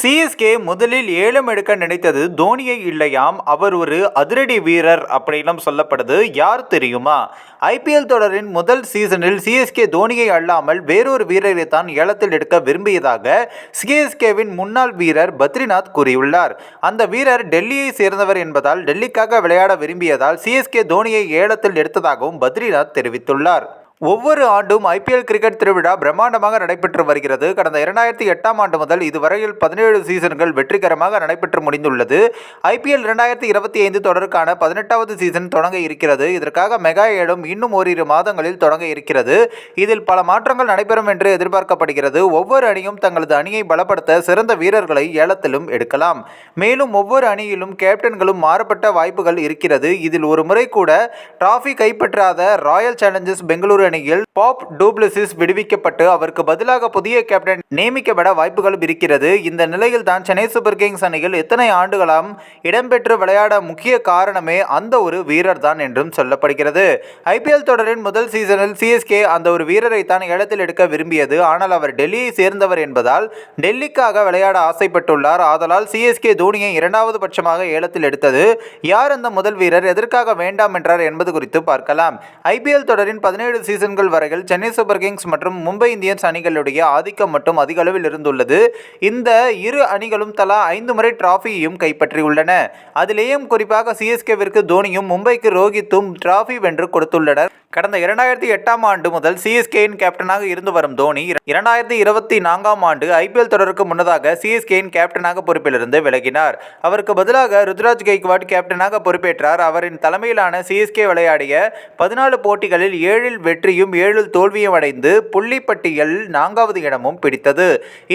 CSK முதலில் ஏலம் எடுக்க நினைத்தது தோனியை இல்லையாம் அவர் ஒரு அதிரடி வீரர் அப்படின்னும் சொல்லப்படுது. யார் தெரியுமா? ஐபிஎல் தொடரின் முதல் சீசனில் சிஎஸ்கே தோனியை அல்லாமல் வேறொரு வீரரை தான் ஏலத்தில் எடுக்க விரும்பியதாக சிஎஸ்கேவின் முன்னாள் வீரர் பத்ரிநாத் கூறியுள்ளார். அந்த வீரர் டெல்லியை சேர்ந்தவர் என்பதால் டெல்லிக்காக விளையாட விரும்பியதால் சிஎஸ்கே தோனியை ஏலத்தில் எடுத்ததாகவும் பத்ரிநாத் தெரிவித்துள்ளார். ஒவ்வொரு ஆண்டும் ஐபிஎல் கிரிக்கெட் திருவிழா பிரம்மாண்டமாக நடைபெற்று வருகிறது. கடந்த இரண்டாயிரத்தி எட்டாம் ஆண்டு முதல் இதுவரையில் பதினேழு சீசன்கள் வெற்றிகரமாக நடைபெற்று முடிந்துள்ளது. ஐபிஎல் இரண்டாயிரத்தி இருபத்தி ஐந்து தொடருக்கான பதினெட்டாவது சீசன் தொடங்க இருக்கிறது. இதற்காக மெகா ஏலம் இன்னும் ஓரிரு மாதங்களில் தொடங்க இருக்கிறது. இதில் பல மாற்றங்கள் நடைபெறும் என்று எதிர்பார்க்கப்படுகிறது. ஒவ்வொரு அணியும் தங்களது அணியை பலப்படுத்த சிறந்த வீரர்களை ஏலத்திலும் எடுக்கலாம். மேலும் ஒவ்வொரு அணியிலும் கேப்டன்களும் மாறுபட்ட வாய்ப்புகள் இருக்கிறது. இதில் ஒரு முறை கூட டிராஃபி கைப்பற்றாத ராயல் சேலஞ்சர்ஸ் பெங்களூரு அணியில் பாப் டூப்ளசிஸ் விடுவிக்கப்பட்டு அவருக்கு பதிலாக புதிய கேப்டன் நியமிக்கப்பட வாய்ப்புகளும் இருக்கிறது. இந்த நிலையில் தான் சென்னை சூப்பர் கிங்ஸ் அணியில் இத்தனை ஆண்டுகளாம் இடம்பெற்று விளையாட முக்கிய காரணமே அந்த ஒரு வீரர் தான் என்றும் சொல்லப்படுகிறது. ஐபிஎல் தொடரின் முதல் சீசனில் சிஎஸ்கே அந்த ஒரு வீரரை தான் ஏலத்தில் எடுக்க விரும்பியது. ஆனால் அவர் டெல்லியை சேர்ந்தவர் என்பதால் டெல்லிக்காக விளையாட ஆசைப்பட்டுள்ளார். ஆதலால் சிஎஸ்கே தோனியை இரண்டாவது பட்சமாக ஏலத்தில் எடுத்தது. யார் அந்த முதல் வீரர்? எதற்காக வேண்டாம் என்றார் என்பது குறித்து பார்க்கலாம். ஐபிஎல் தொடரின் பதினேழு சீசன் சீசன்கள் வரையில் சென்னை சூப்பர் கிங்ஸ் மற்றும் மும்பை இந்தியன்ஸ் அணிகளுடைய ஆதிக்கம் மட்டும் அதிக அளவில் இருந்துள்ளது. இந்த இரு அணிகளும் தலா ஐந்து முறை டிராஃபியையும் கைப்பற்றியுள்ளன. அதிலேயும் குறிப்பாக சிஎஸ்கேவிற்கு தோனியும் மும்பைக்கு ரோஹித்தும் டிராஃபி வென்று கொடுத்துள்ளனர். கடந்த இரண்டாயிரத்தி எட்டாம் ஆண்டு முதல் சிஎஸ்கேயின் கேப்டனாக இருந்து வரும் தோனி இரண்டாயிரத்தி இருபத்தி நான்காம் ஆண்டு ஐபிஎல் தொடருக்கு முன்னதாக சிஎஸ்கேயின் கேப்டனாக பொறுப்பிலிருந்து விலகினார். அவருக்கு பதிலாக ருத்ராஜ் கெய்க்வாட் கேப்டனாக பொறுப்பேற்றார். அவரின் தலைமையிலான சிஎஸ்கே விளையாடிய பதினாலு போட்டிகளில் ஏழில் வெற்றியும் ஏழில் தோல்வியும் அடைந்து புள்ளிப்பட்டியலில் நான்காவது இடமும் பிடித்தது.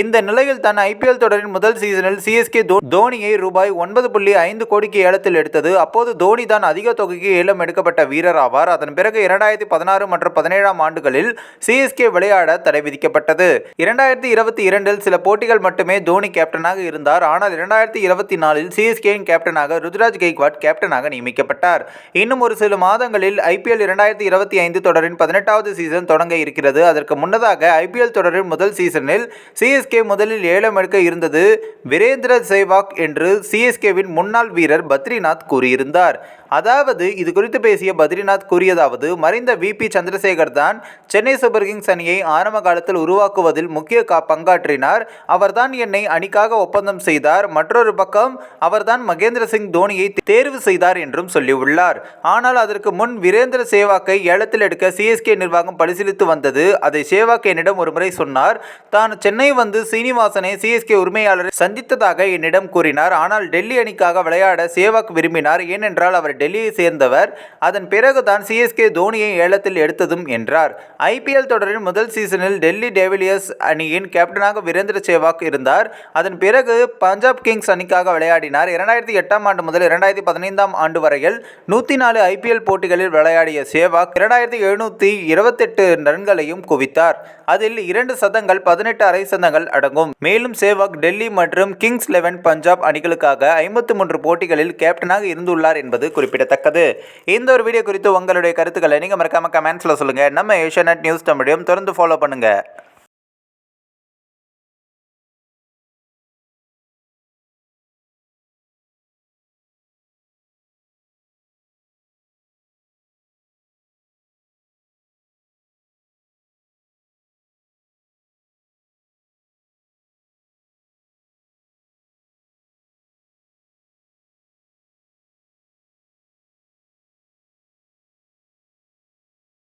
இந்த நிலையில் தான் ஐபிஎல் தொடரின் முதல் சீசனில் சிஎஸ்கே தோனியை ரூபாய் ஒன்பது புள்ளி ஐந்து கோடிக்கு ஏலத்தில் எடுத்தது. அப்போது தோனி தான் அதிக தொகைக்கு ஏலம் எடுக்கப்பட்ட வீரர் ஆவார். அதன் பிறகு இரண்டாயிரத்தி பதினாறு மற்றும் பதினேழாம் ஆண்டுகளில் சிஎஸ்கே விளையாட தடை விதிக்கப்பட்டது. இரண்டாயிரத்தி இருபத்தி இரண்டில் சில போட்டிகள் மட்டுமே தோனி கேப்டனாக இருந்தார். ஆனால் இரண்டாயிரத்தி இருபத்தி நாலில் சிஎஸ்கேயின் கேப்டனாக ருத்ராஜ் கெய்க்வாட் கேப்டனாக நியமிக்கப்பட்டார். இன்னும் ஒரு சில மாதங்களில் ஐபிஎல் இரண்டாயிரத்தி இருபத்தி ஐந்து தொடரின் பதினெட்டாவது சீசன் தொடங்க இருக்கிறது. அதற்கு முன்னதாக ஐபிஎல் தொடரின் முதல் சீசனில் சிஎஸ்கே முதலில் ஏலம் எடுக்க இருந்தது வீரேந்திர சேவாக் என்று சிஎஸ்கேவின் முன்னாள் வீரர் பத்ரிநாத் கூறியிருந்தார். அதாவது இது குறித்து பேசிய பத்ரிநாத் கூறியதாவது மறைந்த விபி சந்திரசேகர் தான் சென்னை சூப்பர் கிங்ஸ் அணியை ஆரம்ப காலத்தில் உருவாக்குவதில் முக்கிய பங்காற்றினார். அவர்தான் என்னை அணிக்காக ஒப்பந்தம் செய்தார். மற்றொரு பக்கம் அவர்தான் மகேந்திர சிங் தோனியை தேர்வு செய்தார் என்றும் சொல்லியுள்ளார். ஆனால் அதற்கு முன் வீரேந்திர சேவாக்கை ஏலத்தில் எடுக்க சிஎஸ்கே நிர்வாகம் பரிசீலித்து வந்தது. அதை சேவாக் என்னிடம் ஒருமுறை சொன்னார். தான் சென்னை வந்து சீனிவாசனை சிஎஸ்கே உரிமையாளரை சந்தித்ததாக என்னிடம் கூறினார். ஆனால் டெல்லி அணிக்காக விளையாட சேவாக் விரும்பினார். ஏனென்றால் அவர் டெல்லியை சேர்ந்தவர். அதன் பிறகுதான் சிஎஸ்கே தோனியை ஏலத்தில் எடுத்ததும் என்றார். ஐபிஎல் தொடரின் முதல் சீசனில் டெல்லி டேவிலியர்ஸ் அணியின் கேப்டனாக வீரேந்திர சேவாக் இருந்தார். அதன் பிறகு பஞ்சாப் கிங்ஸ் அணிக்காக விளையாடினார். இரண்டாயிரத்தி எட்டாம் ஆண்டு முதல் இரண்டாயிரத்தி பதினைந்தாம் ஆண்டு வரையில் நூற்றி நாலு ஐபிஎல் போட்டிகளில் விளையாடிய சேவாக் இரண்டாயிரத்தி எழுநூற்றி இருபத்தெட்டு ரன்களையும் குவித்தார். அதில் இரண்டு சதங்கள் பதினெட்டு அரை சதங்கள் அடங்கும். மேலும் சேவாக் டெல்லி மற்றும் கிங்ஸ் லெவன் பஞ்சாப் அணிகளுக்காக ஐம்பத்தி மூன்று போட்டிகளில் கேப்டனாக இருந்துள்ளார் என்பது குறிப்பிடத்தக்கது. இந்த ஒரு வீடியோ குறித்து உங்களுடைய கருத்துக்களை நீங்கள் மறக்காமல் கமெண்ட்ஸில் சொல்லுங்கள் நம்ம ஏஷியா நியூஸ் தமிழையும் தொடர்ந்து ஃபாலோ பண்ணுங்கள்